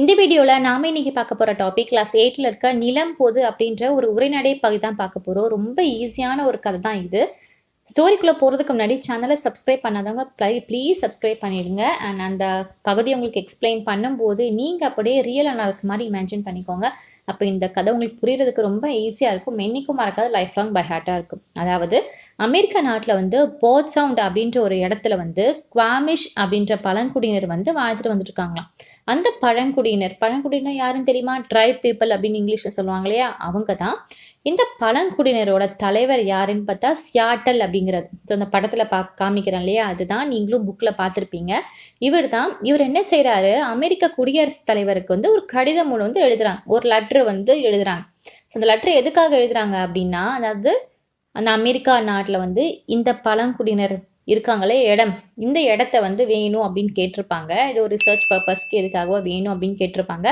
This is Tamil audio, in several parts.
இந்த வீடியோவில் நாம இன்னைக்கு பார்க்க போகிற டாபிக் கிளாஸ் எயிட்டில் இருக்க நிலம் போது அப்படின்ற ஒரு உரைநடை பகுதி தான் பார்க்க போகிறோம் ரொம்ப ஈஸியான ஒரு கதை தான் இது ஸ்டோரிக்குள்ளே போகிறதுக்கு முன்னாடி சேனலை சப்ஸ்கிரைப் பண்ணாதவங்க ப்ளீஸ் சப்ஸ்கிரைப் பண்ணிடுங்க. அண்ட் அந்த பகுதியை உங்களுக்கு எக்ஸ்பிளைன் பண்ணும்போது நீங்கள் அப்படியே ரியல் இருக்க மாதிரி இமேஜின் பண்ணிக்கோங்க. அப்போ இந்த கதை உங்களுக்கு புரியறதுக்கு ரொம்ப ஈஸியாக இருக்கும். என்றைக்கும் மறக்காத லைஃப் லாங் பை ஹார்ட்டாக இருக்கும். அதாவது அமெரிக்க நாட்டில் வந்து போர்ட் சவுண்ட் அப்படின்ற ஒரு இடத்துல வந்து குவாமிஷ் அப்படின்ற பழங்குடியினர் வந்து வாழ்ந்துட்டு வந்துட்டு இருக்காங்களாம் அந்த பழங்குடியினர் பழங்குடியினர் யாருன்னு தெரியுமா? ட்ரைப் பீப்புள் அப்படின்னு இங்கிலீஷில் சொல்லுவாங்க இல்லையா? அவங்க தான் இந்த பழங்குடியினரோட தலைவர் யாருன்னு பார்த்தா சியாட்டல் அப்படிங்கிறது. ஸோ அந்த படத்தில் பா காமிக்கிறேன் இல்லையா? அதுதான் நீங்களும் புக்கில் பார்த்துருப்பீங்க. இவர் தான் இவர் என்ன செய்கிறாரு அமெரிக்க குடியரசுத் தலைவருக்கு வந்து ஒரு கடிதம் ஒன்று வந்து எழுதுறாங்க. ஒரு லெட்ரு வந்து எழுதுறாங்க. ஸோ அந்த லெட்ரு எதுக்காக எழுதுறாங்க அப்படின்னா அதாவது அந்த அமெரிக்கா நாட்டில் வந்து இந்த பழங்குடியினர் இருக்காங்களே இடம். இந்த இடத்த வந்து வேணும் அப்படின்னு கேட்டிருப்பாங்க. இது ஒரு ரிசர்ச் பர்பஸ்க்கு எதுக்காகவோ வேணும் அப்படின்னு கேட்டிருப்பாங்க.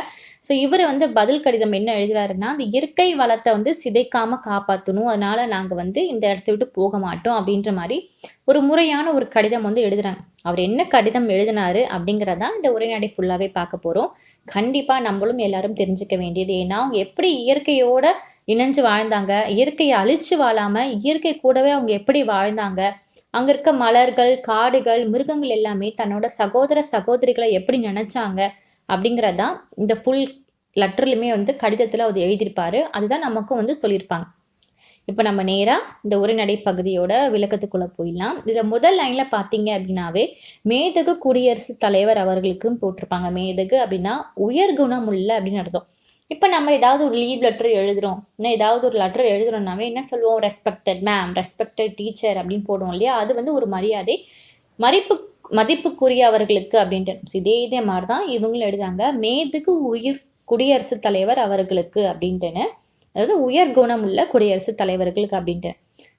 ஸோ இவர் வந்து பதில் கடிதம் என்ன எழுதுறாருன்னா அந்த இயற்கை வளத்தை வந்து சிதைக்காம காப்பாற்றணும் அதனால நாங்கள் வந்து இந்த இடத்த விட்டு போக மாட்டோம். அப்படின்ற மாதிரி ஒரு முறையான ஒரு கடிதம் வந்து எழுதுறாங்க. அவர் என்ன கடிதம் எழுதினாரு அப்படிங்கிறதான் இந்த உரைநடை ஃபுல்லாகவே பார்க்க போகிறோம் கண்டிப்பாக நம்மளும் எல்லாரும் தெரிஞ்சுக்க வேண்டியது. ஏன்னா அவங்க எப்படி இயற்கையோட இணைஞ்சு வாழ்ந்தாங்க. இயற்கையை அழிச்சு வாழாம இயற்கை கூடவே அவங்க எப்படி வாழ்ந்தாங்க? அங்க இருக்க மலர்கள் காடுகள் மிருகங்கள் எல்லாமே தன்னோட சகோதர சகோதரிகளை எப்படி நினைச்சாங்க? அப்படிங்கறதான் இந்த ஃபுல் லெட்டர்லையுமே வந்து கடிதத்துல அவர் எழுதியிருப்பாரு. அதுதான் நமக்கும் வந்து சொல்லியிருப்பாங்க. இப்போ நம்ம நேரா இந்த உரைநடை பகுதியோட விளக்கத்துக்குள்ள போயிடலாம். இதுல முதல் லைன்ல பாத்தீங்க அப்படின்னாவே மேதகு குடியரசுத் தலைவர் அவர்களுக்கும் போட்டிருப்பாங்க. மேதகு அப்படின்னா உயர் குணமுள்ள அப்படின்னு அர்த்தம். இப்போ நம்ம ஏதாவது ஒரு லீவ் லெட்டர் எழுதுறோம். இன்னும் ஏதாவது ஒரு லெட்டர் எழுதுறோம்னாவே என்ன சொல்லுவோம்? ரெஸ்பெக்டட் மேம் ரெஸ்பெக்டட் டீச்சர் அப்படின்னு போடுவோம் இல்லையா? அது வந்து ஒரு மரியாதை. மதிப்பு மதிப்புக்குரியவர்களுக்கு அப்படின்ட்டு. இதே இதே மாதிரி தான் இவங்களும் எழுதாங்க மேதுக்கு உயிர் குடியரசுத் தலைவர் அவர்களுக்கு அப்படின்ட்டுன்னு. அதாவது உயர் குணம் உள்ள குடியரசுத் தலைவர்களுக்கு அப்படின்ட்டு.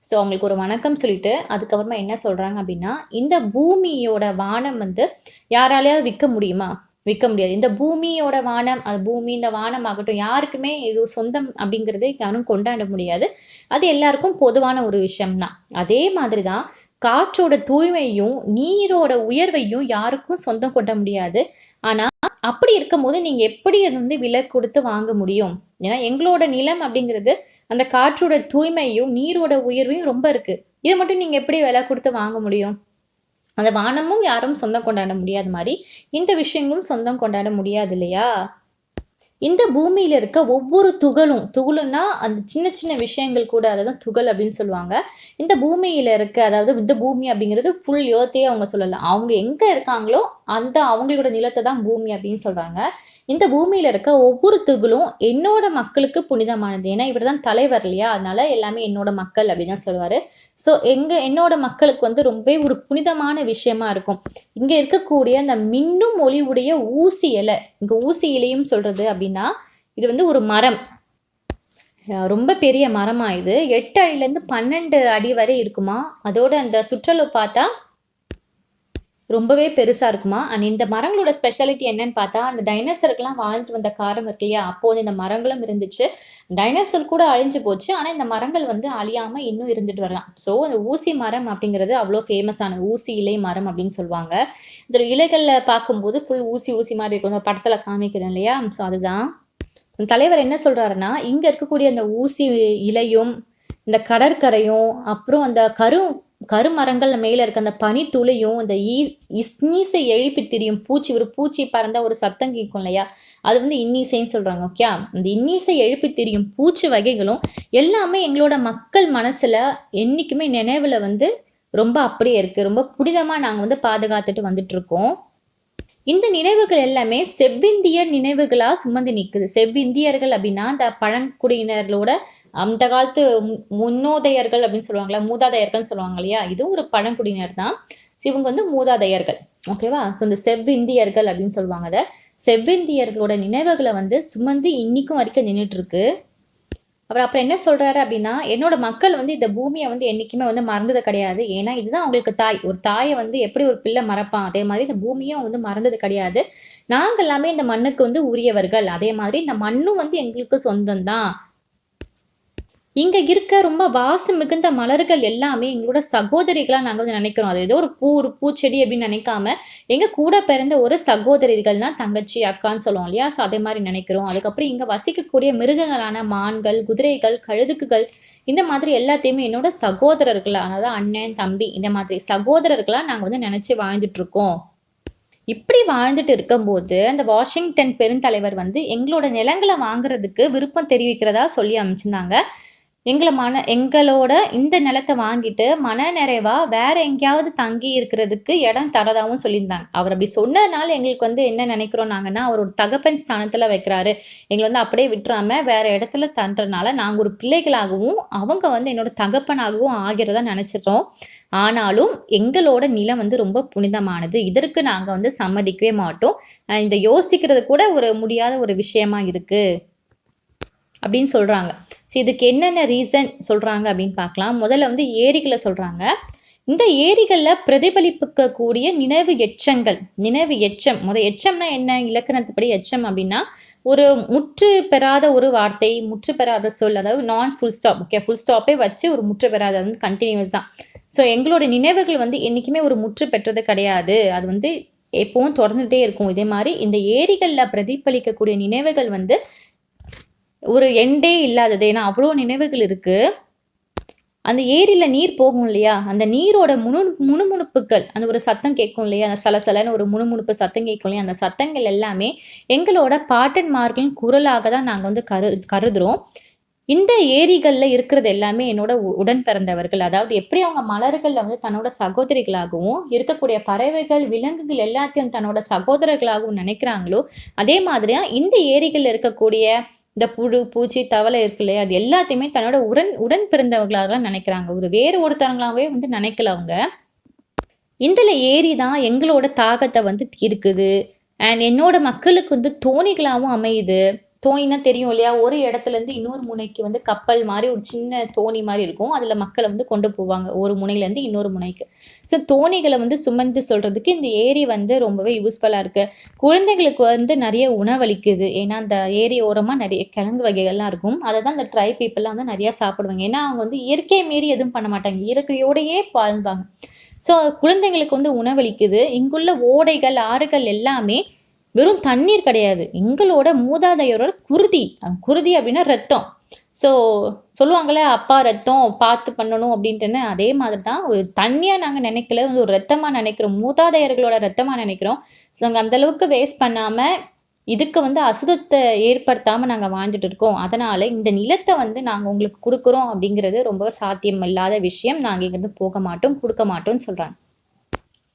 ஸோ அவங்களுக்கு ஒரு வணக்கம் சொல்லிட்டு அதுக்கப்புறமா என்ன சொல்றாங்க அப்படின்னா இந்த பூமியோட வானம் வந்து யாராலையாவது விற்க முடியுமா? விற்க முடியாது. இந்த பூமியோட வானம் அது பூமி இந்த வானம் ஆகட்டும் யாருக்குமே இது சொந்தம் அப்படிங்கிறதே யாரும் கொண்டாட முடியாது. அது எல்லாருக்கும் பொதுவான ஒரு விஷயம்தான். அதே மாதிரி தான் காற்றோட தூய்மையும் நீரோட உயர்வையும் யாருக்கும் சொந்தம் கொண்ட முடியாது. ஆனா அப்படி இருக்கும்போது நீங்க எப்படி அது வந்து விலை கொடுத்து வாங்க முடியும்? ஏன்னா எங்களோட நிலம் அப்படிங்கிறது அந்த காற்றோட தூய்மையும் நீரோட உயர்வையும் ரொம்ப இருக்கு. இது மட்டும் நீங்க எப்படி விலை கொடுத்து வாங்க முடியும்? அந்த வானமும் யாரும் சொந்தம் கொண்டாட முடியாத மாதிரி இந்த விஷயங்களும் சொந்தம் கொண்டாட முடியாது இல்லையா? இந்த பூமியில இருக்க ஒவ்வொரு துகளும் துகளுன்னா அந்த சின்ன சின்ன விஷயங்கள் கூட அதான் துகள் அப்படின்னு சொல்லுவாங்க. இந்த பூமியில இருக்க அதாவது இந்த பூமி அப்படிங்கிறது ஃபுல் யோத்தையே அவங்க சொல்லலாம். அவங்க எங்க இருக்காங்களோ அந்த அவங்களோட நிலத்தை தான் பூமி அப்படின்னு சொல்றாங்க. இந்த பூமியில இருக்க ஒவ்வொரு துகளும் என்னோட மக்களுக்கு புனிதமானது. ஏன்னா இவர் தான் தலைவர் இல்லையா? அதனால எல்லாமே என்னோட மக்கள் அப்படின்னு தான் சொல்லுவாரு. ஸோ எங்கள் என்னோட மக்களுக்கு வந்து ரொம்ப ஒரு புனிதமான விஷயமா இருக்கும். இங்கே இருக்கக்கூடிய அந்த மின்னும் ஒளி உடைய ஊசி இலை இங்கே ஊசி இலையும் சொல்கிறது அப்படின்னா இது வந்து ஒரு மரம். ரொம்ப பெரிய மரமா இது. எட்டு அடியிலேருந்து பன்னெண்டு அடி வரை இருக்குமா? அதோட அந்த சுற்றலை பார்த்தா ரொம்பவே பெருசா இருக்குமா? அண்ட் இந்த மரங்களோட ஸ்பெஷாலிட்டி என்னன்னு பார்த்தா அந்த டைனோசருக்கெல்லாம் வாழ்ந்து வந்த காரம் இருக்கு இல்லையா அப்போது இந்த மரங்களும் இருந்துச்சு. டைனோசர் கூட அழிஞ்சு போச்சு. ஆனால் இந்த மரங்கள் வந்து அழியாம இன்னும் இருந்துட்டு வரலாம். ஸோ அந்த ஊசி மரம் அப்படிங்கிறது அவ்வளோ ஃபேமஸான ஊசி இலை மரம் அப்படின்னு சொல்லுவாங்க. இந்த இலைகளில் பார்க்கும்போது ஃபுல் ஊசி ஊசி மாதிரி இருக்கும். படத்தில் காமிக்கிறேன் இல்லையா? ஸோ அதுதான். தலைவர் என்ன சொல்றாருன்னா இங்கே இருக்கக்கூடிய அந்த ஊசி இலையும் இந்த கடற்கரையும் அப்புறம் அந்த கரும் கருமரங்கள் மேலே இருக்க அந்த பனித்துளியும் இந்த ஈ இஸ்னீசை எழுப்பி திரியும் பூச்சி ஒரு பூச்சி பறந்த ஒரு சத்தம் கேட்கும் இல்லையா? அது வந்து இன்னிசைன்னு சொல்கிறாங்க ஓகே இந்த இன்னிசை எழுப்பி திரியும் பூச்சி வகைகளும் எல்லாமே எங்களோட மக்கள் மனசில் என்றைக்குமே நினைவில் வந்து ரொம்ப அப்படியே இருக்குது ரொம்ப புனிதமாக நாங்கள் வந்து பாதுகாத்துட்டு வந்துட்ருக்கோம் இந்த நினைவுகள் எல்லாமே செவ்விந்தியர் நினைவுகளாக சுமந்து நிற்குது செவ்விந்தியர்கள் அப்படின்னா இந்த பழங்குடியினர்களோட அந்த காலத்து மு- முன்னோதையர்கள் அப்படின்னு சொல்லுவாங்களா மூதாதையர்கள் சொல்லுவாங்க இல்லையா? இதுவும் ஒரு பழங்குடியினர் தான். So இவங்க வந்து மூதாதையர்கள். ஓகேவா ஸோ இந்த செவ்விந்தியர்கள் அப்படின்னு சொல்லுவாங்க அதை. செவ்விந்தியர்களோட நினைவுகளை வந்து சுமந்து இன்னைக்கும் வரைக்கும் நின்றுட்டு இருக்கு அப்புறம் அப்புறம் என்ன சொல்றாரு அப்படின்னா என்னோட மக்கள் வந்து இந்த பூமியை வந்து என்னைக்குமே வந்து மறந்தது கிடையாது. ஏன்னா இதுதான் அவங்களுக்கு தாய். ஒரு தாயை வந்து எப்படி ஒரு பிள்ளை மறப்பான்? அதே மாதிரி இந்த பூமியும் வந்து மறந்தது கிடையாது. நாங்கள் எல்லாமே இந்த மண்ணுக்கு வந்து உரியவர்கள். அதே மாதிரி இந்த மண்ணும் வந்து எங்களுக்கு சொந்தம் தான் இங்க இருக்க ரொம்ப வாசம் மிகுந்த மலர்கள் எல்லாமே எங்களோட சகோதரிகளாக நாங்கள் வந்து நினைக்கிறோம். அது ஏதோ ஒரு பூ ஒரு பூச்செடி அப்படின்னு நினைக்காம, எங்க கூட பிறந்த ஒரு சகோதரிகள்னா தங்கச்சி, அக்கான்னு சொல்லுவோம் இல்லையா? ஸோ அதே மாதிரி நினைக்கிறோம். அதுக்கப்புறம் இங்க வசிக்கக்கூடிய மிருகங்களான மான்கள், குதிரைகள், கழுதுக்குகள் இந்த மாதிரி எல்லாத்தையுமே என்னோட சகோதரர்களா, அதாவது அண்ணன், தம்பி இந்த மாதிரி சகோதரர்களா நாங்கள் வந்து நினைச்சு வாழ்ந்துட்டு இருக்கோம். இப்படி வாழ்ந்துட்டு இருக்கும்போது, அந்த வாஷிங்டன் பெருந்தலைவர் வந்து எங்களோட நிலங்களை வாங்குறதுக்கு விருப்பம் தெரிவிக்கிறதா சொல்லி அமைச்சிருந்தாங்க எங்களை மன எங்களோட இந்த நிலத்த வாங்கிட்டு மன நிறைவா வேற எங்கேயாவது தங்கி இருக்கிறதுக்கு இடம் தரதாகவும் சொல்லியிருந்தாங்க. அவர் அப்படி சொன்னதுனால எங்களுக்கு வந்து என்ன நினைக்கிறோம் நாங்கன்னா, அவர் ஒரு தகப்பன் ஸ்தானத்துல வைக்கிறாரு. எங்களை வந்து அப்படியே விட்டுறாம வேற இடத்துல தன்றனால நாங்க ஒரு பிள்ளைகளாகவும், அவங்க வந்து என்னோட தகப்பனாகவும் ஆகிறதா நினைச்சிட்டோம். ஆனாலும் எங்களோட நிலம் வந்து ரொம்ப புனிதமானது. இதற்கு நாங்கள் வந்து சம்மதிக்கவே மாட்டோம். இந்த யோசிக்கிறது கூட ஒரு முடியாத ஒரு விஷயமா இருக்குது அப்படின்னு சொல்கிறாங்க ஸோ இதுக்கு என்னென்ன ரீசன் சொல்கிறாங்க அப்படின்னு பார்க்கலாம். முதல்ல வந்து ஏரிகளை சொல்கிறாங்க இந்த ஏரிகளில் பிரதிபலிப்புக்கக்கூடிய நினைவு எச்சங்கள், நினைவு எச்சம். முத எச்சம்னா என்ன? இலக்கணத்துப்படி எச்சம் அப்படின்னா, ஒரு முற்று பெறாத ஒரு வார்த்தை, முற்று பெறாத சொல். அதாவது நான் ஃபுல் ஸ்டாப். ஓகே. ஃபுல் ஸ்டாப்பே வச்சு ஒரு முற்று பெறாத வந்து கன்டினியூஸ் தான். ஸோ எங்களோட நினைவுகள் வந்து என்னைக்குமே ஒரு முற்று பெற்றது கிடையாது. அது வந்து எப்பவும் தொடர்ந்துகிட்டே இருக்கும். இதே மாதிரி இந்த ஏரிகளில் பிரதிபலிக்கக்கூடிய நினைவுகள் வந்து ஒரு எண்டே இல்லாதது. ஏன்னா அவ்வளோ நினைவுகள் இருக்குது அந்த ஏரியில் நீர் போகும் இல்லையா? அந்த நீரோட முணு முணுமுணுப்புகள் அந்த ஒரு சத்தம் கேட்கும் இல்லையா? அந்த சலசலன்னு ஒரு முணுமுணுப்பு சத்தம் கேட்கும் இல்லையா? அந்த சத்தங்கள் எல்லாமே எங்களோட பாட்டன்மார்களின் குரலாக தான் நாங்கள் வந்து கரு கருதுறோம். இந்த ஏரிகளில் இருக்கிறது எல்லாமே என்னோட உ உடன் பிறந்தவர்கள். அதாவது எப்படி அவங்க மலர்களில் வந்து தன்னோட சகோதரிகளாகவும், இருக்கக்கூடிய பறவைகள், விலங்குகள் எல்லாத்தையும் தன்னோட சகோதரர்களாகவும் நினைக்கிறாங்களோ, அதே மாதிரியா இந்த ஏரிகளில் இருக்கக்கூடிய இந்த புழு, பூச்சி, தவளை இருக்கு இல்லையா? அது எல்லாத்தையுமே தன்னோட உடன் உடன் பிறந்தவர்களா நினைக்கிறாங்க. ஒரு வேறு ஒருத்தவங்களாவே வந்து நினைக்கல அவங்க. இந்தல ஏரி தான் எங்களோட தாகத்தை வந்து தீர்க்குது. அண்ட் என்னோட மக்களுக்கு வந்து தோணிகளாவும் அமையுது. தோணினா தெரியும் இல்லையா? ஒரு இடத்துல இருந்து இன்னொரு முனைக்கு வந்து கப்பல் மாதிரி ஒரு சின்ன தோணி மாதிரி இருக்கும். அதுல மக்களை வந்து கொண்டு போவாங்க. ஒரு முனையிலேருந்து இன்னொரு முனைக்கு. ஸோ தோணிகளை வந்து சுமந்து சொல்றதுக்கு இந்த ஏரி வந்து ரொம்பவே யூஸ்ஃபுல்லா இருக்கு. குழந்தைகளுக்கு வந்து நிறைய உணவளிக்குது. ஏன்னா, அந்த ஏரி ஓரமா நிறைய கிழங்கு வகைகள்லாம் இருக்கும். அதை தான் இந்த ட்ரை பீப்புளெலாம் வந்து நிறையா சாப்பிடுவாங்க. ஏன்னா, அவங்க வந்து இயற்கையை மீறி எதுவும் பண்ண மாட்டாங்க. இயற்கையோடையே வாழ்ந்தாங்க. ஸோ குழந்தைங்களுக்கு வந்து உணவளிக்குது. இங்குள்ள ஓடைகள், ஆறுகள் எல்லாமே வெறும் தண்ணீர் கிடையாது. எங்களோட மூதாதையரோட குருதி. குருதி அப்படின்னா ரத்தம். ஸோ சொல்லுவாங்களே அப்பா ரத்தம் பார்த்து பண்ணணும் அப்படின்ட்டுன்னு, அதே மாதிரி தான் ஒரு தண்ணியாக நாங்கள் நினைக்கல. வந்து ஒரு ரத்தமாக நினைக்கிறோம். மூதாதையர்களோட ரத்தமாக நினைக்கிறோம். ஸோ நாங்கள் அந்தளவுக்கு வேஸ்ட் பண்ணாமல் இதுக்கு வந்து அசுதத்தை ஏற்படுத்தாமல் நாங்கள் வாழ்ந்துட்டு இருக்கோம். அதனால் இந்த நிலத்தை வந்து நாங்கள் உங்களுக்கு கொடுக்குறோம் அப்படிங்கிறது ரொம்ப சாத்தியம் இல்லாத விஷயம். நாங்கள் இங்கேருந்து போக மாட்டோம், கொடுக்க மாட்டோம்னு சொல்கிறாங்க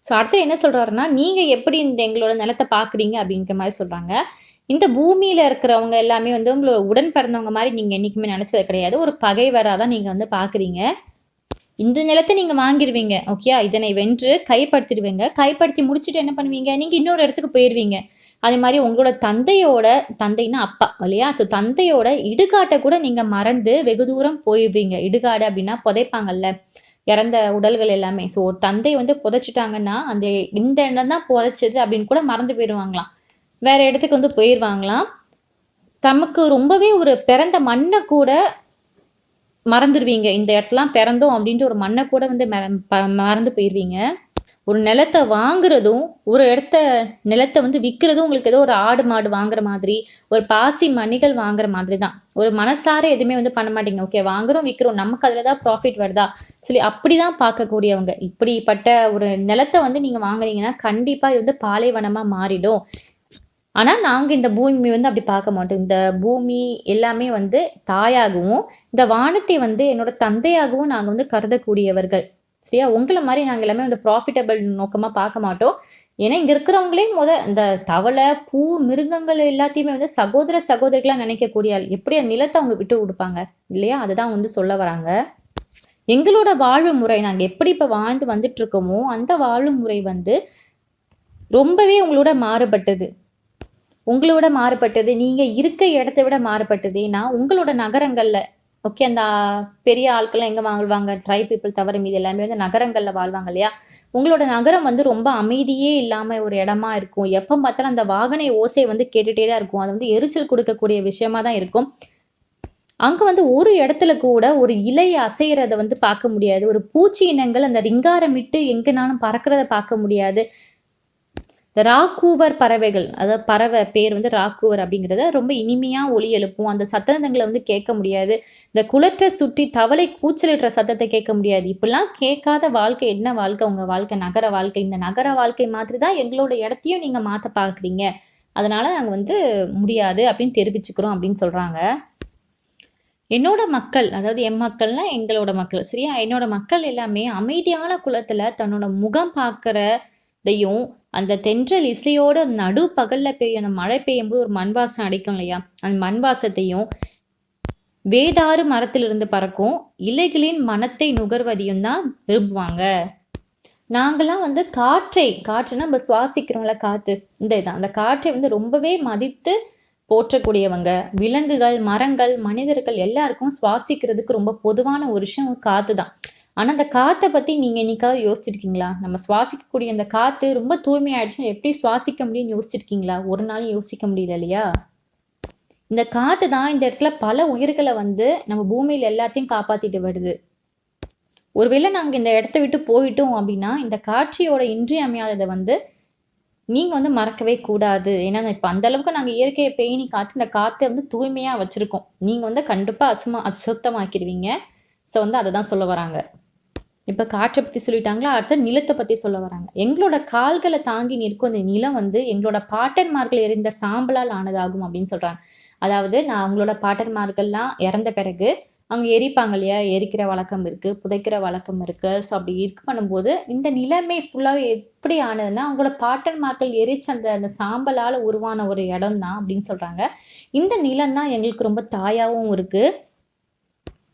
ஸோ அடுத்து என்ன சொல்கிறாருன்னா நீங்கள் எப்படி இந்த எங்களோட நிலத்தை பார்க்குறீங்க அப்படிங்கிற மாதிரி சொல்கிறாங்க இந்த பூமியில் இருக்கிறவங்க எல்லாமே வந்து உங்களோட உடன் பிறந்தவங்க மாதிரி நீங்கள் என்றைக்குமே நினச்சது கிடையாது. ஒரு பகைவராக தான் நீங்கள் வந்து பார்க்குறீங்க. இந்த நிலத்த நீங்கள் வாங்கிடுவீங்க ஓகேயா? இதனை வென்று கைப்படுத்திடுவீங்க கைப்படுத்தி முடிச்சுட்டு என்ன பண்ணுவீங்க? நீங்கள் இன்னொரு இடத்துக்கு போயிடுவீங்க அதே மாதிரி உங்களோட தந்தையோட தந்தைன்னா அப்பா இல்லையா? ஸோ தந்தையோட இடுகாட்டை கூட நீங்கள் மறந்து வெகு தூரம் போயிடுவீங்க இடுகாடு அப்படின்னா புதைப்பாங்கல்ல. இறந்த உடல்கள் எல்லாமே. ஸோ ஒரு தந்தை வந்து புதைச்சிட்டாங்கன்னா அந்த இந்த இடம் தான் புதைச்சது அப்படின்னு கூட மறந்து போயிடுவாங்களாம். வேற இடத்துக்கு வந்து போயிடுவாங்களாம் தமக்கு ரொம்பவே ஒரு பிறந்த மண்ணை கூட மறந்துடுவீங்க. இந்த இடத்துலலாம் பிறந்தோம் அப்படின்ட்டு ஒரு மண்ணை கூட வந்து மெ ப மறந்து போயிடுவீங்க ஒரு நிலத்தை வாங்குறதும், ஒரு இடத்த நிலத்தை வந்து விற்கிறதும் உங்களுக்கு ஏதோ ஒரு ஆடு, மாடு வாங்குற மாதிரி, ஒரு பாசி மணிகள் வாங்குற மாதிரி தான். ஒரு மனசார எதுவுமே வந்து பண்ண மாட்டீங்க. ஓகே வாங்குறோம், விற்கிறோம் நமக்கு அதில் தான் ப்ராஃபிட் வருதா? சொல்லி அப்படிதான் பார்க்கக்கூடியவங்க. இப்படிப்பட்ட ஒரு நிலத்தை வந்து நீங்கள் வாங்குனீங்கன்னா, கண்டிப்பாக இது வந்து பாலைவனமாக மாறிடும். ஆனால் நாங்கள் இந்த பூமி வந்து அப்படி பார்க்க மாட்டோம். இந்த பூமி எல்லாமே வந்து தாயாகவும், இந்த வானத்தை வந்து என்னோட தந்தையாகவும் நாங்கள் வந்து கருதக்கூடியவர்கள். சரியா? உங்களை மாதிரி நாங்கள் எல்லாமே வந்து ப்ராஃபிட்டபிள் நோக்கமாக பார்க்க மாட்டோம். ஏன்னா, இங்கே இருக்கிறவங்களே முத இந்த தவளை, பூ, மிருகங்கள் எல்லாத்தையுமே வந்து சகோதர, சகோதரிகளாக நினைக்கக்கூடிய ஆள். எப்படி அவங்க விட்டு கொடுப்பாங்க இல்லையா? அதுதான் வந்து சொல்ல வராங்க. எங்களோட வாழ்வு முறை நாங்கள் எப்படி இப்போ வாழ்ந்து வந்துட்டு இருக்கோமோ, அந்த வாழ்வு முறை வந்து ரொம்பவே உங்களோட மாறுபட்டது. உங்களோட மாறுபட்டது. நீங்கள் இருக்க இடத்த விட மாறுபட்டது. ஏன்னா, உங்களோட நகரங்களில் ஓகே அந்த பெரிய ஆட்கள்லாம் எங்க வாழ்வாங்க? ட்ரைப் பீப்புள் தவிர மீது எல்லாமே வந்து நகரங்கள்ல வாழ்வாங்க இல்லையா? உங்களோட நகரம் வந்து ரொம்ப அமைதியே இல்லாம ஒரு இடமா இருக்கும். எப்ப பார்த்தாலும் அந்த வாகன ஓசை வந்து கேட்டுகிட்டே தான் இருக்கும். அது வந்து எரிச்சல் கொடுக்கக்கூடிய விஷயமா தான் இருக்கும். அங்க வந்து ஒரு இடத்துல கூட ஒரு இலை அசைகிறத வந்து பார்க்க முடியாது. ஒரு பூச்சி இனங்கள் அந்த ரிங்காரமிட்டு எங்கனாலும் பறக்கிறத பார்க்க முடியாது. இந்த ராக்கூவர் பறவைகள், அதாவது பறவை பேர் வந்து ராக்கூவர் அப்படிங்கிறத ரொம்ப இனிமையாக ஒலி எழுப்பும். அந்த சத்தந்தங்களை வந்து கேட்க முடியாது. இந்த குளற்ற சுற்றி தவளை கூச்சலிடுற சத்தத்தை கேட்க முடியாது. இப்படிலாம் கேட்காத வாழ்க்கை என்ன வாழ்க்கை உங்கள் வாழ்க்கை? நகர வாழ்க்கை. இந்த நகர வாழ்க்கை மாதிரி தான் எங்களோட இடத்தையும் நீங்கள் மாற்ற பார்க்குறீங்க. அதனால் நாங்கள் வந்து முடியாது அப்படின்னு தெரிவிச்சுக்கிறோம் அப்படின்னு சொல்கிறாங்க என்னோட மக்கள், அதாவது என் மக்கள்னா எங்களோட மக்கள். சரியா? என்னோட மக்கள் எல்லாமே அமைதியான குளத்தில் தன்னோட முகம் பார்க்குற பார்க்கிறதையும், அந்த தென்றல் இசையோட நடு பகல்ல பெய்யும் மழை பெய்யும்போது ஒரு மண் வாசம் அடிக்கும் இல்லையா? அந்த மண் வாசத்தையும், வேதாறு மரத்திலிருந்து பறக்கும் இலைகளின் மனத்தை நுகர்வதையும் தான் விரும்புவாங்க. நாங்களாம் வந்து காற்றை காற்றுனா நம்ம சுவாசிக்கிறோம்ல காத்து, இந்த இதான். அந்த காற்றை வந்து ரொம்பவே மதித்து போற்றக்கூடியவங்க. விலங்குகள், மரங்கள், மனிதர்கள் எல்லாருக்கும் சுவாசிக்கிறதுக்கு ரொம்ப பொதுவான ஒரு விஷயம் காத்து தான். ஆனால் அந்த காற்றை பற்றி நீங்கள் என்னைக்காவது யோசிச்சிருக்கீங்களா? நம்ம சுவாசிக்கக்கூடிய அந்த காற்று ரொம்ப தூய்மையாயிடுச்சுன்னா எப்படி சுவாசிக்க முடியும்னு யோசிச்சிருக்கீங்களா? ஒரு நாளும் யோசிக்க முடியல இல்லையா? இந்த காற்று தான் இந்த இடத்துல பல உயிர்களை வந்து நம்ம பூமியில் எல்லாத்தையும் காப்பாற்றிட்டு வருது. ஒருவேளை நாங்கள் இந்த இடத்த விட்டு போயிட்டோம் அப்படின்னா, இந்த காட்சியோட இன்றியமையாததை வந்து நீங்கள் வந்து மறக்கவே கூடாது. ஏன்னா இப்போ அந்த அளவுக்கு இயற்கையை இயற்கைய பேணி காத்து இந்த காற்றை வந்து தூய்மையாக வச்சுருக்கோம் நீங்கள் வந்து கண்டிப்பாக அசுமா அசுத்தமாக்கிடுவீங்க ஸோ வந்து அதை தான் சொல்ல வராங்க. இப்போ காற்றை பற்றி சொல்லிட்டாங்களா? அடுத்த நிலத்தை பற்றி சொல்ல வராங்க. எங்களோட கால்களை தாங்கி நிற்கும் இந்த நிலம் வந்து எங்களோட பாட்டன்மார்கள் எறிந்த சாம்பலால் ஆனதாகும் அப்படின்னு சொல்கிறாங்க அதாவது நான் அவங்களோட பாட்டன்மார்கள்லாம் இறந்த பிறகு அவங்க எரிப்பாங்க இல்லையா? எரிக்கிற வழக்கம் இருக்குது புதைக்கிற வழக்கம் இருக்குது ஸோ அப்படி இருக்கு பண்ணும்போது இந்த நிலமே ஃபுல்லாக எப்படி ஆனதுன்னா, அவங்களோட பாட்டன்மார்கள் எரிச்ச அந்த அந்த சாம்பலால் உருவான ஒரு இடம் தான் அப்படின்னு சொல்கிறாங்க இந்த நிலம் தான் எங்களுக்கு ரொம்ப தாயாகவும் இருக்குது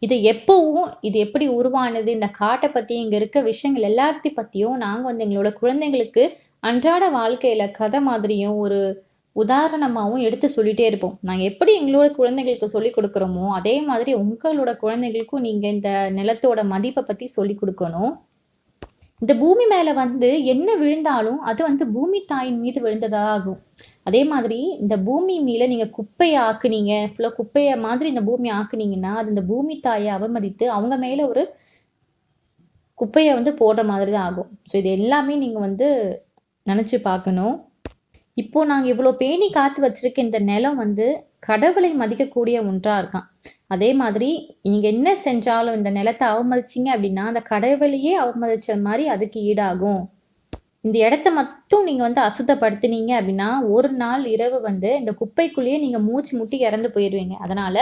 இது எப்பவும் இது எப்படி உருவானது, இந்த காட்டை பற்றி இங்கே இருக்க விஷயங்கள் எல்லாத்தையும் பற்றியும் நாங்கள் வந்து எங்களோட குழந்தைங்களுக்கு அன்றாட வாழ்க்கையில் கதை மாதிரியும், ஒரு உதாரணமாகவும் எடுத்து சொல்லிட்டே இருப்போம். நாங்கள் எப்படி எங்களோட குழந்தைங்களுக்கு சொல்லிக் கொடுக்குறோமோ அதே மாதிரி உங்களோட குழந்தைங்களுக்கும் நீங்கள் இந்த நிலத்தோட மதிப்பை பற்றி சொல்லிக் கொடுக்கணும் இந்த பூமி மேலே வந்து என்ன விழுந்தாலும், அது வந்து பூமி தாயின் மீது விழுந்ததாகும் அதே மாதிரி இந்த பூமி மேல நீங்க குப்பையை ஆக்குனீங்க, ஃபுல்லா குப்பைய மாதிரி இந்த பூமி ஆக்குனீங்கன்னா, அது இந்த பூமி தாயை அவமதித்து அவங்க மேல ஒரு குப்பையை வந்து போடுற மாதிரி தான் ஆகும். ஸோ இது எல்லாமே நீங்க வந்து நினச்சி பார்க்கணும். இப்போ நாங்கள் இவ்வளோ பேணி காத்து வச்சிருக்க இந்த நிலம் வந்து கடவுளை மதிக்கக்கூடிய ஒன்றா இருக்கான் அதே மாதிரி நீங்க என்ன செஞ்சாலும் இந்த நிலத்தை அவமதிச்சீங்க அப்படின்னா, அந்த கடவுளையே அவமதிச்ச மாதிரி அதுக்கு ஈடாகும். இந்த இடத்த மட்டும் நீங்கள் வந்து அசுத்தப்படுத்தினீங்க அப்படின்னா, ஒரு நாள் இரவு வந்து இந்த குப்பைக்குள்ளேயே நீங்கள் மூச்சு முட்டி இறந்து போயிடுவீங்க அதனால்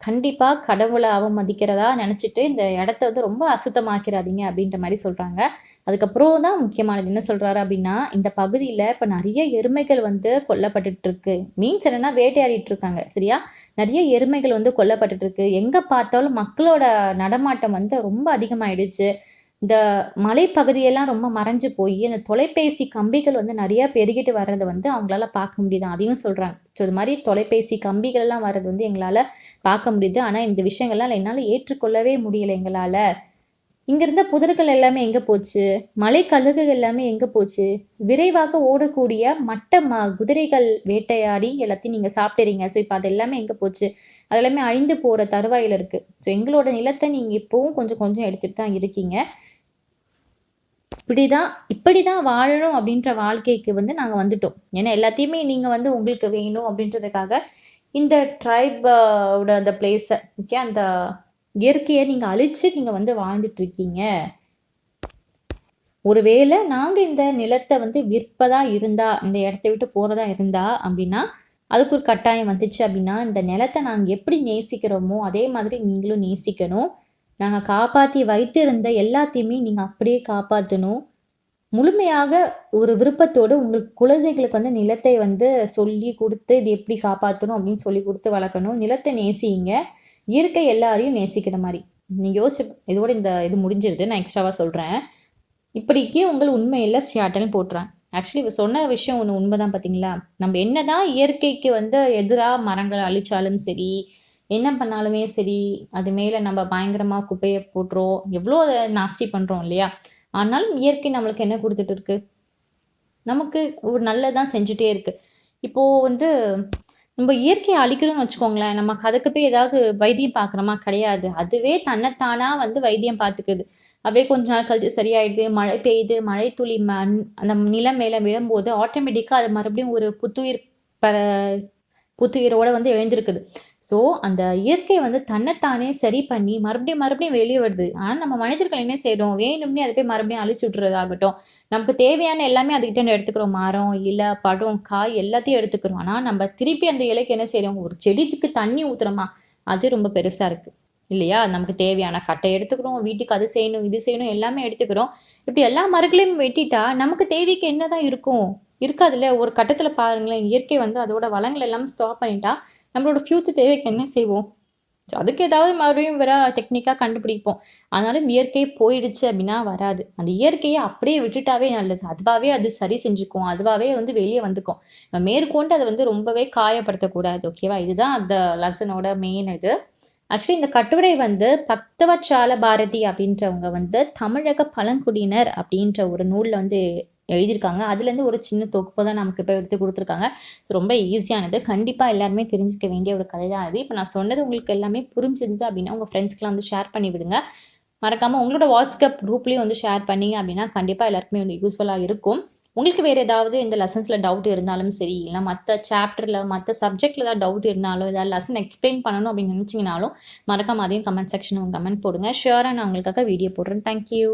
கண்டிப்பாக கடவுளை அவமதிக்கிறதா நினச்சிட்டு இந்த இடத்த வந்து ரொம்ப அசுத்தமாக்கிறாதீங்க அப்படின்ற மாதிரி சொல்கிறாங்க அதுக்கப்புறம் தான் முக்கியமானது என்ன சொல்கிறாரு அப்படின்னா, இந்த பகுதியில் இப்போ நிறைய எருமைகள் வந்து கொல்லப்பட்டுட்டு இருக்கு. மீன்ஸ் என்னன்னா வேட்டையாடிட்டு இருக்காங்க. சரியா? நிறைய எருமைகள் வந்து கொல்லப்பட்டுட்டு இருக்கு. எங்கே பார்த்தாலும் மக்களோட நடமாட்டம் வந்து ரொம்ப அதிகமாயிடுச்சு. இந்த மலைப்பகுதியெல்லாம் ரொம்ப மறைஞ்சு போய் அந்த தொலைபேசி கம்பிகள் வந்து நிறையா பெருகிட்டு வர்றதை வந்து அவங்களால பார்க்க முடியுது அதையும் சொல்றாங்க. ஸோ இது மாதிரி தொலைபேசி கம்பிகள்லாம் வர்றது வந்து எங்களால பார்க்க முடியுது. ஆனா இந்த விஷயங்கள்லாம் என்னால ஏற்றுக்கொள்ளவே முடியல எங்களால. இங்கே இருந்த புதர்கள் எல்லாமே எங்க போச்சு? மலை கழுகுகள் எல்லாமே எங்க போச்சு? விரைவாக ஓடக்கூடிய மட்ட ம குதிரைகள் வேட்டையாடி எல்லாத்தையும் நீங்க சாப்பிடுறீங்க. ஸோ இப்போ அது எல்லாமே எங்க போச்சு? அது எல்லாமே அழிந்து போற தருவாயில இருக்கு. ஸோ எங்களோட நிலத்தை நீங்க இப்பவும் கொஞ்சம் கொஞ்சம் எடுத்துட்டு தான் இருக்கீங்க. இப்படிதான் இப்படிதான் வாழணும் அப்படின்ற வாழ்க்கைக்கு வந்து நாங்க வந்துட்டோம். ஏன்னா எல்லாத்தையுமே நீங்க வந்து உங்களுக்கு வேணும் அப்படின்றதுக்காக இந்த ட்ரைபோட அந்த பிளேஸ ஓகே அந்த இயற்கையை நீங்க அழிச்சு நீங்க வந்து வாழ்ந்துட்டு இருக்கீங்க. ஒருவேள நாங்க இந்த நிலத்தை வந்து விற்பதா இருந்தா, இந்த இடத்த விட்டு போறதா இருந்தா அப்படின்னா, அதுக்கு ஒரு கட்டாயம் வந்துச்சு அப்படின்னா, இந்த நிலத்தை நாங்க எப்படி நேசிக்கிறோமோ, அதே மாதிரி நீங்களும் நேசிக்கணும். நாங்கள் காப்பாற்றி வைத்திருந்த எல்லாத்தையுமே நீங்கள் அப்படியே காப்பாற்றணும் முழுமையாக ஒரு விருப்பத்தோடு உங்களுக்கு குழந்தைகளுக்கு வந்து நிலத்தை வந்து சொல்லிக் கொடுத்து இது எப்படி காப்பாற்றணும் அப்படின்னு சொல்லிக் கொடுத்து வளர்க்கணும். நிலத்தை நேசியுங்க. இயற்கை எல்லாரையும் நேசிக்கிற மாதிரி நீங்கள் யோசி இதோட இந்த இது முடிஞ்சிருது. நான் எக்ஸ்ட்ராவாக சொல்கிறேன் இப்படிக்கு உங்கள் உண்மையில் சியாட்டல்ன்னு போட்டுறாங்க. ஆக்சுவலி இவ சொன்ன விஷயம் ஒன்று உண்மைதான் பார்த்தீங்களா? நம்ம என்னதான் இயற்கைக்கு வந்து எதிராக மரங்களை அழிச்சாலும் சரி, என்ன பண்ணாலுமே சரி, அது மேலே நம்ம பயங்கரமாக குப்பையை போட்டுறோம். எவ்வளோ அதை நாஸ்தி பண்ணுறோம் இல்லையா? ஆனாலும் இயற்கை நம்மளுக்கு என்ன கொடுத்துட்டு இருக்கு? நமக்கு ஒரு நல்லதான் செஞ்சுட்டே இருக்கு. இப்போ வந்து நம்ம இயற்கையை அழிக்கிறோம்னு வச்சுக்கோங்களேன் நமக்கு அதுக்கு போய் ஏதாவது வைத்தியம் பார்க்குறோமா கிடையாது அதுவே தன்னைத்தானா வந்து வைத்தியம் பார்த்துக்குது அப்படியே கொஞ்ச நாள் கழிச்சு சரியாயிடுது மழை பெய்யுது மழை துளி மண் அந்த நிலம் மேலே விழும்போது ஆட்டோமேட்டிக்காக அது மறுபடியும் ஒரு புத்துயிர் பர புத்துயிரோட வந்து எழுந்திருக்குது. ஸோ அந்த இயற்கை வந்து தன்னைத்தானே சரி பண்ணி மறுபடியும் மறுபடியும் வெளியே வருது. ஆனால் நம்ம மனிதர்கள் என்ன செய்கிறோம் வேணும்னே அதை போய் மறுபடியும் அழிச்சு விட்றதாகட்டும் நமக்கு தேவையான எல்லாமே அதுக்கிட்ட எடுத்துக்கிறோம். மரம் இலை பழம் காய் எல்லாத்தையும் எடுத்துக்கிறோம். ஆனால் நம்ம திருப்பி அந்த இலைக்கு என்ன செய்கிறோம் ஒரு செடிக்கு தண்ணி ஊற்றுறோமா அது ரொம்ப பெருசாக இருக்குது இல்லையா? நமக்கு தேவையான கட்டை எடுத்துக்கிறோம் வீட்டுக்கு அது செய்யணும் இது செய்யணும் எல்லாமே எடுத்துக்கிறோம். இப்படி எல்லா மரங்களையும் வெட்டிட்டா நமக்கு தேவைக்கு என்னதான் இருக்கும்? இருக்காதுல்ல? ஒரு கட்டத்தில் பாருங்களேன் இயற்கை வந்து அதோட வளங்கள் எல்லாம் ஸ்டாப் பண்ணிட்டா நம்மளோட ஃப்யூச்சர் தேவைக்கு என்ன செய்வோம்? அதுக்கு ஏதாவது மறுபடியும் வேற டெக்னிக்காக கண்டுபிடிப்போம். ஆனாலும் இயற்கை போயிடுச்சு அப்படின்னா வராது. அந்த இயற்கையை அப்படியே விட்டுட்டாவே நல்லது. அதுவாகவே அது சரி செஞ்சுக்கும். அதுவாகவே வந்து வெளியே வந்துக்கும். மேற்கொண்டு அதை வந்து ரொம்பவே காயப்படுத்தக்கூடாது. ஓகேவா இதுதான் அந்த லெசனோட மெயின் இது. ஆக்சுவலி இந்த கட்டுரை வந்து பக்தவச்சால பாரதி அப்படின்றவங்க வந்து தமிழக பழங்குடியினர் அப்படின்ற ஒரு நூலில் வந்து எழுதியிருக்காங்க. அதுலேருந்து ஒரு சின்ன தொகுப்பு தான் நமக்கு இப்போ எடுத்து கொடுத்துருக்காங்க. ரொம்ப ஈஸியானது. கண்டிப்பாக எல்லாருமே தெரிஞ்சுக்க வேண்டிய ஒரு கதை தான் அது. இப்போ நான் சொன்னது உங்களுக்கு எல்லாமே புரிஞ்சிருந்து அப்படின்னா உங்கள் ஃப்ரெண்ட்ஸ்க்கெலாம் வந்து ஷேர் பண்ணி விடுங்க. மறக்காமல் உங்களோட வாட்ஸ்அப் குரூப்லேயும் வந்து ஷேர் பண்ணீங்க அப்படின்னா கண்டிப்பாக எல்லாருக்குமே வந்து யூஸ்ஃபுல்லாக இருக்கும். உங்களுக்கு வேறு ஏதாவது இந்த லெசன்ஸில் டவுட் இருந்தாலும் சரி இல்லை மற்ற சாப்டரில் மற்ற சப்ஜெக்டில் ஏதாவது டவுட் இருந்தாலும் ஏதாவது லெசன் எக்ஸ்பிளைன் பண்ணணும் அப்படின்னு நினச்சிங்கனாலும் மறக்காம அதையும் கமெண்ட் செக்ஷனில் கமெண்ட் போடுங்க. ஷியோராக நான் உங்களுக்காக வீடியோ போடுறேன். தேங்க்யூ